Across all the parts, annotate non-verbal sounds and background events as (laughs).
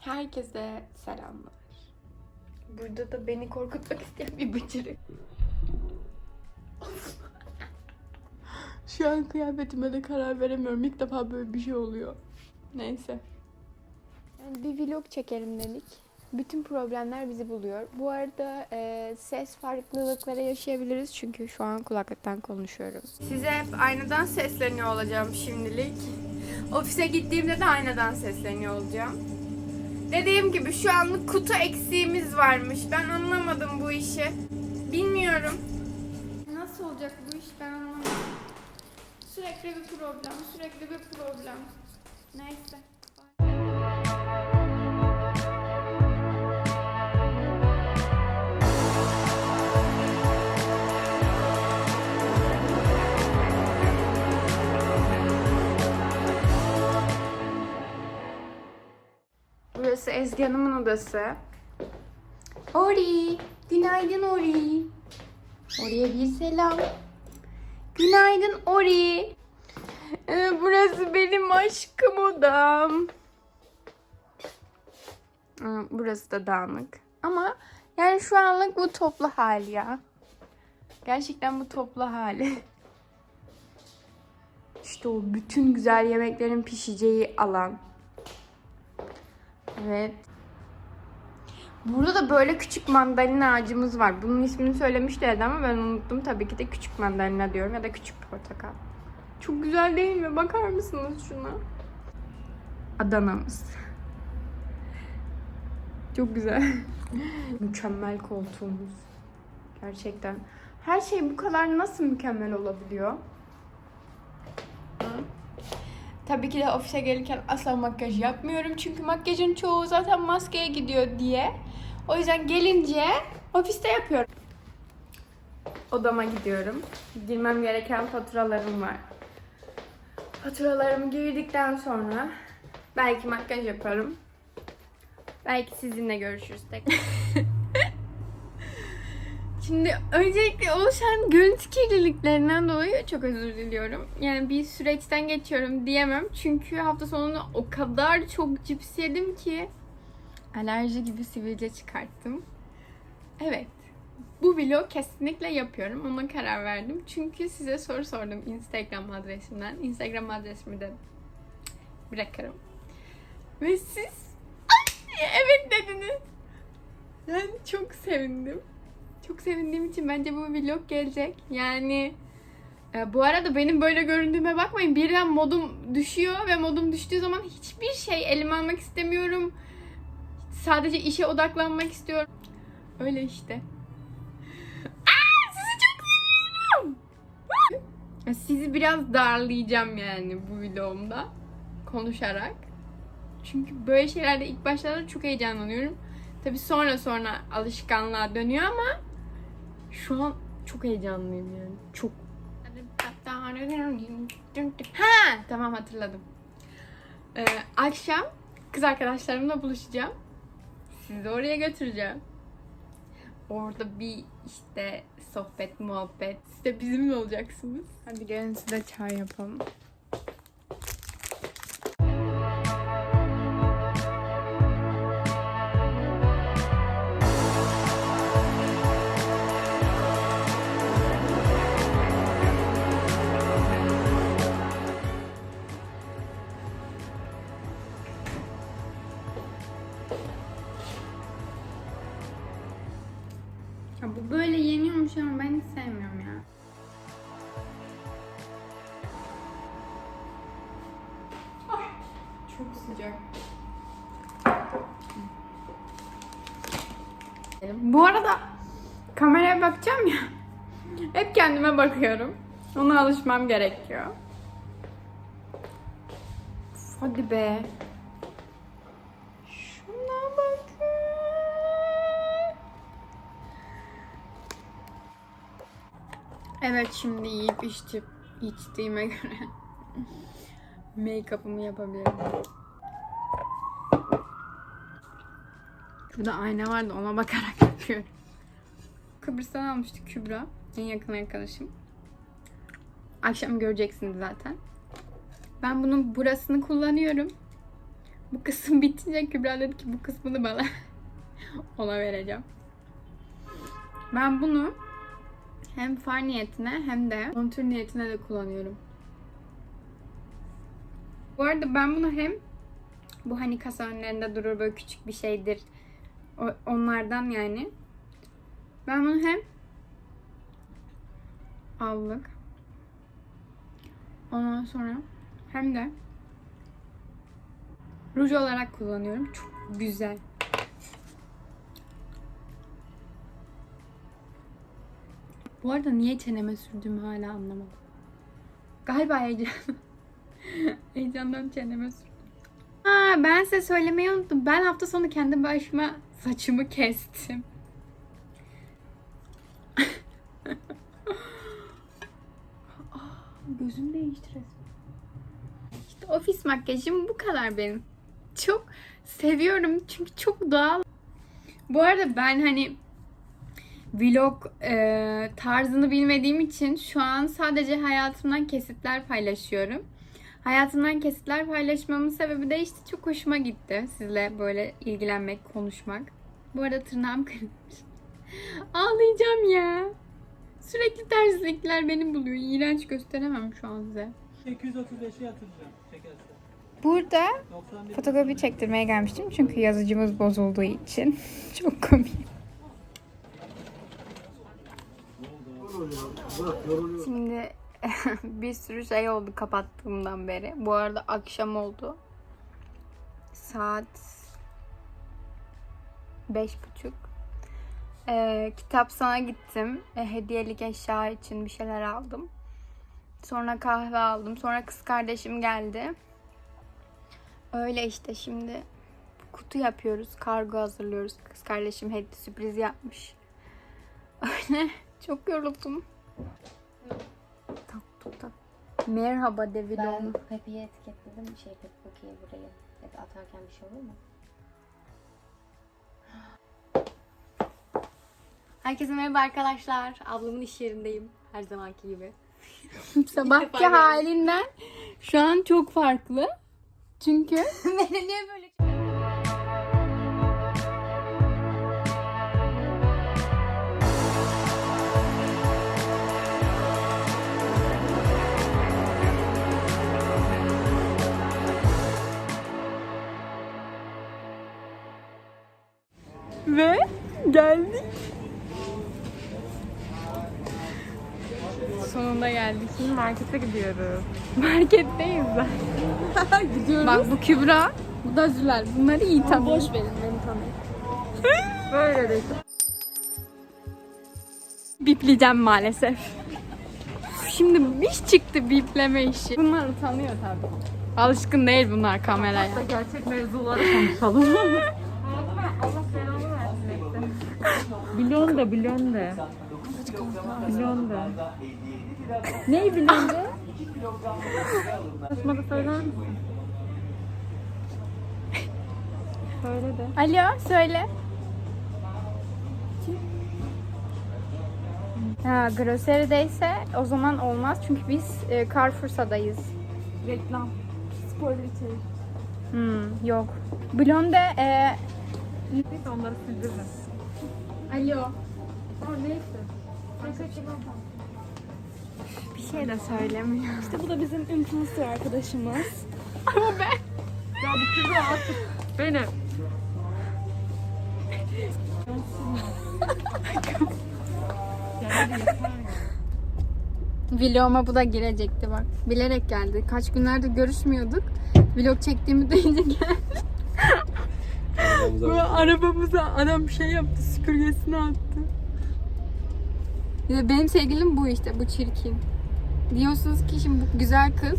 Herkese selamlar. Burada da beni korkutmak isteyen bir bıcırık. Şu an kıyafetime de karar veremiyorum. İlk defa böyle bir şey oluyor. Neyse. Bir vlog çekelim dedik. Bütün problemler bizi buluyor. Bu arada e, ses farklılıkları yaşayabiliriz çünkü şu an kulaklıktan konuşuyorum. Size hep aynadan sesleniyor olacağım şimdilik. Ofise gittiğimde de aynadan sesleniyor olacağım. Dediğim gibi şu anlık kutu eksiğimiz varmış. Ben anlamadım bu işi. Bilmiyorum. Nasıl olacak bu iş ben anlamadım. Sürekli bir problem, sürekli bir problem. Neyse. Burası Ezgi Hanım'ın odası. Ori, günaydın Ori. Ori'ye bir selam. Günaydın Ori. Ee, burası benim aşkım odam. Ee, Burası da dağınık. Ama yani şu anlık bu toplu hali ya. Gerçekten bu toplu hali. (laughs) İşte o bütün güzel yemeklerin pişeceği alan. Evet. Burada da böyle küçük mandalina ağacımız var. Bunun ismini söylemişlerdi ama ben unuttum. Tabii ki de küçük mandalina diyorum ya da küçük portakal. Çok güzel değil mi? Bakar mısınız şuna? Adana'mız. Çok güzel. (laughs) Mükemmel koltuğumuz. Gerçekten. Her şey bu kadar nasıl mükemmel olabiliyor? Tabii ki de ofise gelirken asla makyaj yapmıyorum. Çünkü makyajın çoğu zaten maskeye gidiyor diye. O yüzden gelince ofiste yapıyorum. Odama gidiyorum. Girmem gereken faturalarım var. Faturalarımı girdikten sonra belki makyaj yaparım. Belki sizinle görüşürüz tekrar. (laughs) Şimdi öncelikle oluşan görüntü kirliliklerinden dolayı çok özür diliyorum. Yani bir süreçten geçiyorum diyemem. Çünkü hafta sonunda o kadar çok cips yedim ki alerji gibi sivilce çıkarttım. Evet. Bu vlog kesinlikle yapıyorum. Ona karar verdim. Çünkü size soru sordum Instagram adresimden. Instagram adresimi de bırakırım. Ve siz evet dediniz. Ben çok sevindim. Çok sevindiğim için bence bu vlog gelecek. Yani e, bu arada benim böyle göründüğüme bakmayın. Birden modum düşüyor ve modum düştüğü zaman hiçbir şey elime almak istemiyorum. Sadece işe odaklanmak istiyorum. Öyle işte. Aa, sizi çok seviyorum. Sizi biraz darlayacağım yani bu vlogumda konuşarak. Çünkü böyle şeylerde ilk başlarda çok heyecanlanıyorum. Tabi sonra sonra alışkanlığa dönüyor ama şu an çok heyecanlıyım yani. Çok. Ha tamam hatırladım. Ee, akşam kız arkadaşlarımla buluşacağım. Sizi oraya götüreceğim. Orada bir işte sohbet, muhabbet. Siz de bizimle olacaksınız. Hadi gelin size çay yapalım. Bu arada kameraya bakacağım ya. Hep kendime bakıyorum. Ona alışmam gerekiyor. Hadi be. Şuna bakın. Evet şimdi yiyip içtip içtiğime göre (laughs) make-up'ımı yapabilirim. Şurada ayna vardı ona bakarak (laughs) yapıyorum. Kıbrıs'tan almıştık Kübra. En yakın arkadaşım. Akşam göreceksiniz zaten. Ben bunun burasını kullanıyorum. Bu kısım (laughs) bitince Kübra dedi ki bu kısmını bana (laughs) ona vereceğim. Ben bunu hem far niyetine hem de kontür niyetine de kullanıyorum. Bu arada ben bunu hem bu hani kasa önlerinde durur böyle küçük bir şeydir. Onlardan yani. Ben bunu hem allık ondan sonra hem de ruj olarak kullanıyorum. Çok güzel. Bu arada niye çeneme sürdüğümü hala anlamadım. Galiba heyecan. (laughs) Heyecandan çeneme sürdüm. Aa, ben size söylemeyi unuttum. Ben hafta sonu kendi başıma saçımı kestim. Aa, (laughs) gözüm değişti resmen. İşte ofis makyajım bu kadar benim. Çok seviyorum çünkü çok doğal. Bu arada ben hani vlog e, tarzını bilmediğim için şu an sadece hayatımdan kesitler paylaşıyorum. Hayatımdan kesitler paylaşmamın sebebi de işte çok hoşuma gitti sizle böyle ilgilenmek, konuşmak. Bu arada tırnağım (laughs) kırılmış. Ağlayacağım ya. Sürekli terslikler beni buluyor. İğrenç gösteremem şu an size. 235'e yatıracağım. Burada 91 fotokopi çektirmeye gelmiştim çünkü yazıcımız bozulduğu için. (laughs) Çok komik. Şimdi (laughs) bir sürü şey oldu kapattığımdan beri. Bu arada akşam oldu. Saat beş buçuk. Ee, kitap sana gittim. Ee, hediyelik eşya için bir şeyler aldım. Sonra kahve aldım. Sonra kız kardeşim geldi. Öyle işte şimdi kutu yapıyoruz. Kargo hazırlıyoruz. Kız kardeşim hediye sürpriz yapmış. (laughs) Öyle çok yoruldum. Merhaba de Ben. Pepe'yi etiketledim. Şey Pepe Baki'ye buraya hep atarken bir şey olur mu? Herkese merhaba arkadaşlar. Ablamın iş yerindeyim. Her zamanki gibi. (laughs) Sabahki halinden şu an çok farklı. Çünkü (laughs) Beni niye böyle geldik. Sonunda geldik. Şimdi markete gidiyoruz. (laughs) Marketteyiz zaten. (laughs) gidiyoruz. Bak bu Kübra, bu da Zülal. Bunları iyi tanıyor. Boş verin beni tanıyın. (laughs) Böyle de. Bipleyeceğim maalesef. Şimdi iş çıktı bipleme işi. Bunlar utanıyor tabii. Alışkın değil bunlar kameraya. Gerçek mevzuları konuşalım. Bilyon da. Neyi bilyon da? Konuşmada söyler misin? Söyle de. Alo söyle. Ha, Grocery'deyse o zaman olmaz çünkü biz e, Carrefour'sadayız. Reklam. Spoiler içerik. Hmm, yok. Blonde e, Neyse onları sildiririm. Alo. Neyse. Bir şey de söylemiyor. İşte bu da bizim influencer arkadaşımız. (laughs) Ama ben Ya bu kızı artık benim. (laughs) Vloguma bu da girecekti bak. Bilerek geldi. Kaç günlerdir görüşmüyorduk. Vlog çektiğimi duyunca geldi. Bu arabamıza adam şey yaptı, süpürgesini attı. Benim sevgilim bu işte, bu çirkin. Diyorsunuz ki şimdi bu güzel kız.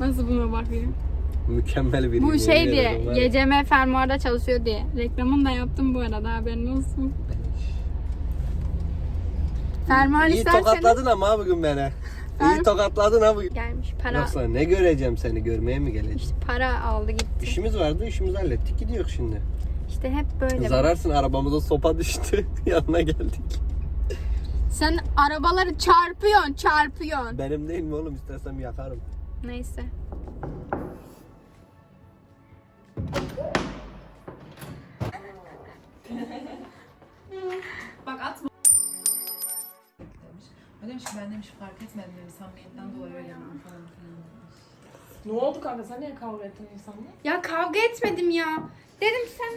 Nasıl buna bakıyor? Mükemmel bir Bu şey diye. YCM fermuarda çalışıyor diye. Reklamını da yaptım bu arada haberin olsun. Fermuar İyi isterseniz tokatladın ama bugün beni. Ben- İyi tokatladın ha bugün. gelmiş para. Yoksa ne göreceğim seni görmeye mi geleceğim? İşte para aldı gitti. İşimiz vardı işimizi hallettik gidiyor şimdi. İşte hep böyle. Zararsın arabamıza sopa düştü. (laughs) Yanına geldik. Sen arabaları çarpıyorsun, çarpıyorsun. Benim değil mi oğlum? İstersem yakarım. Neyse. Bak atma. Demiş. O demiş ki ben demiş fark etmedim demiş samimiyetten dolayı öyle falan filan demiş. Ne oldu kanka sen niye kavga ettin insanla? Ya kavga etmedim ya. Dedim sen...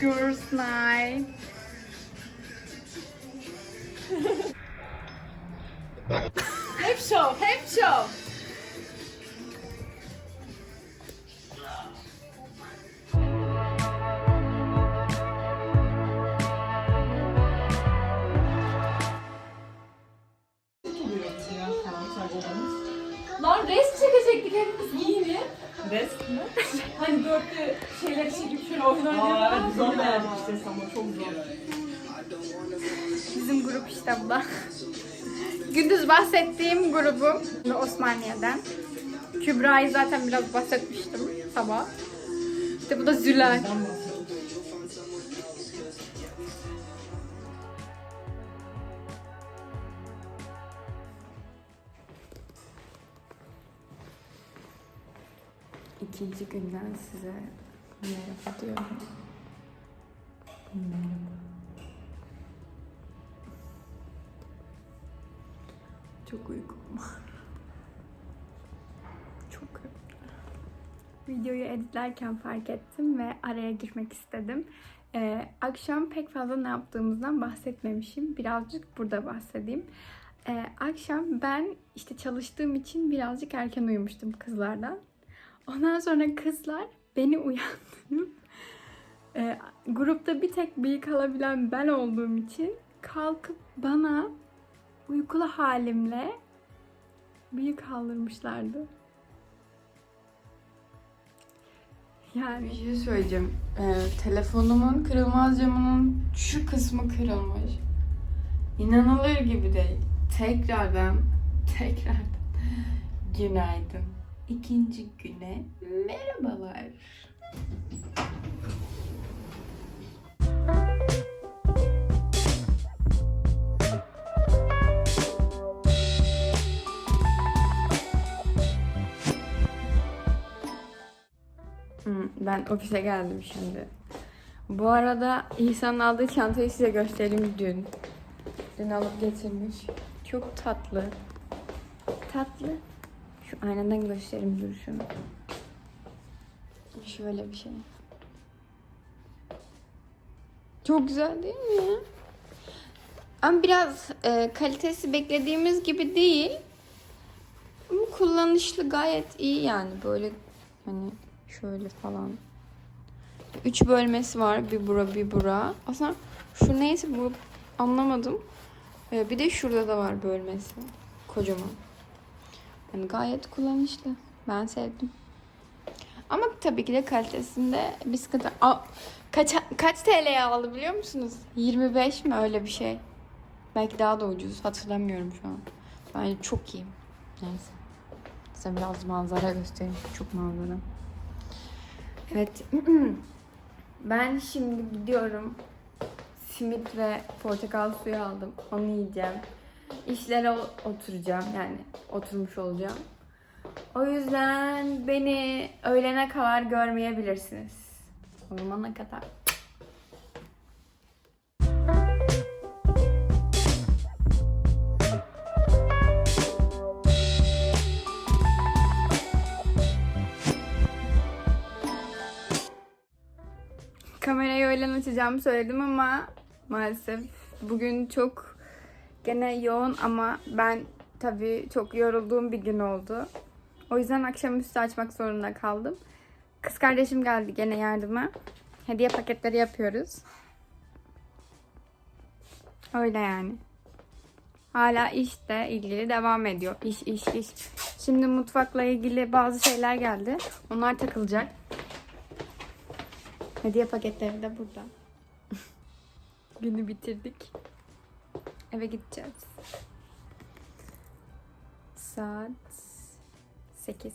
Girls night. Hep şov, hep şov. Hepimiz giyini. Rest mi? Hani dörtlü şeyler çekip şöyle oyun Aa oynayalım. evet zor yani işte ama çok zor. Bizim grup işte bu da. Gündüz bahsettiğim grubum Bu Osmaniye'den. Kübra'yı zaten biraz bahsetmiştim sabah. İşte bu da Zülal. İkinci günden size merhaba diyorum. Merhaba. Çok uykum var. Çok Videoyu editlerken fark ettim ve araya girmek istedim. Ee, akşam pek fazla ne yaptığımızdan bahsetmemişim. Birazcık burada bahsedeyim. Ee, akşam ben işte çalıştığım için birazcık erken uyumuştum kızlardan. Ondan sonra kızlar beni uyandırıp (laughs) e, grupta bir tek bıyık alabilen ben olduğum için kalkıp bana uykulu halimle bıyık aldırmışlardı. Yani bir şey söyleyeceğim. Ee, telefonumun kırılmaz camının şu kısmı kırılmış. İnanılır gibi değil. Tekrardan, (laughs) tekrardan günaydın. İkinci güne merhabalar. Hmm, Ben ofise geldim şimdi. Bu arada İhsan'ın aldığı çantayı size göstereyim dün. Dün alıp getirmiş. Çok tatlı. Tatlı. Şu aynadan göstereyim dur şunu. Şöyle bir şey. Çok güzel değil mi? Ama biraz e, kalitesi beklediğimiz gibi değil. Ama kullanışlı gayet iyi yani böyle hani şöyle falan. Üç bölmesi var. Bir bura bir bura. Aslında şu neyse bu anlamadım. Ee, bir de şurada da var bölmesi. Kocaman. Yani gayet kullanışlı. Ben sevdim. Ama tabii ki de kalitesinde bir sıkıntı. Aa, kaç, kaç TL'ye aldı biliyor musunuz? 25 mi öyle bir şey. Belki daha da ucuz. Hatırlamıyorum şu an. Bence çok iyi. Neyse. Size biraz manzara göstereyim. Çok manzara. Evet. (clears throat) ben şimdi gidiyorum. Simit ve portakal suyu aldım. Onu yiyeceğim. İşlere oturacağım. Yani oturmuş olacağım. O yüzden beni öğlene kadar görmeyebilirsiniz. O zamana kadar. Kamerayı öğlen açacağımı söyledim ama maalesef bugün çok gene yoğun ama ben tabii çok yorulduğum bir gün oldu. O yüzden akşamüstü açmak zorunda kaldım. Kız kardeşim geldi gene yardıma. Hediye paketleri yapıyoruz. Öyle yani. Hala işte ilgili devam ediyor. İş iş iş. Şimdi mutfakla ilgili bazı şeyler geldi. Onlar takılacak. Hediye paketleri de burada. (laughs) Günü bitirdik. Eve gideceğiz. Saat 8.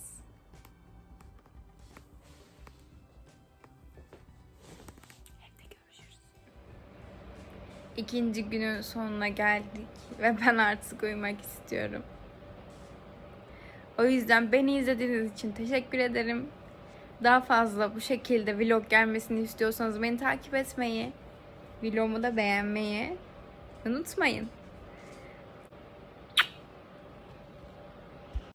Evde görüşürüz. İkinci günün sonuna geldik ve ben artık uyumak istiyorum. O yüzden beni izlediğiniz için teşekkür ederim. Daha fazla bu şekilde vlog gelmesini istiyorsanız beni takip etmeyi Vlogumu da beğenmeyi unutmayın.